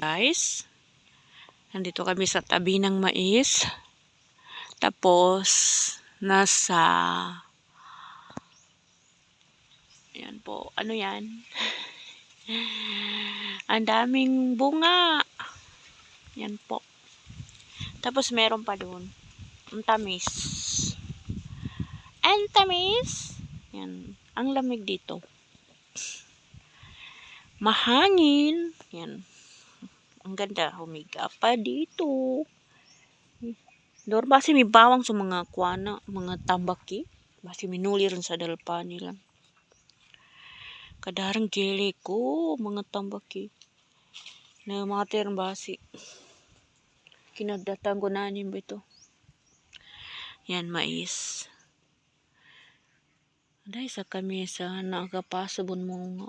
Guys, nandito kami sa tabi ng mais. Tapos, nasa... Yan po. Ano yan? Ang daming bunga. Yan po. Tapos meron pa doon. Ang tamis. Ang tamis. Yan. Ang lamig dito. Mahangin. Yan. Ang ganda. Humiga pa dito. Dor basi may bawang sa mga kuana, mga tambaki. Basi minuli rin sa dalpa nila. Kadarang gele ko, mga tambaki. Na mga terang basi. Kinagdatang ko na ba ito. Yan, mais. Dahil sa kami sa nakapasabon mo nga.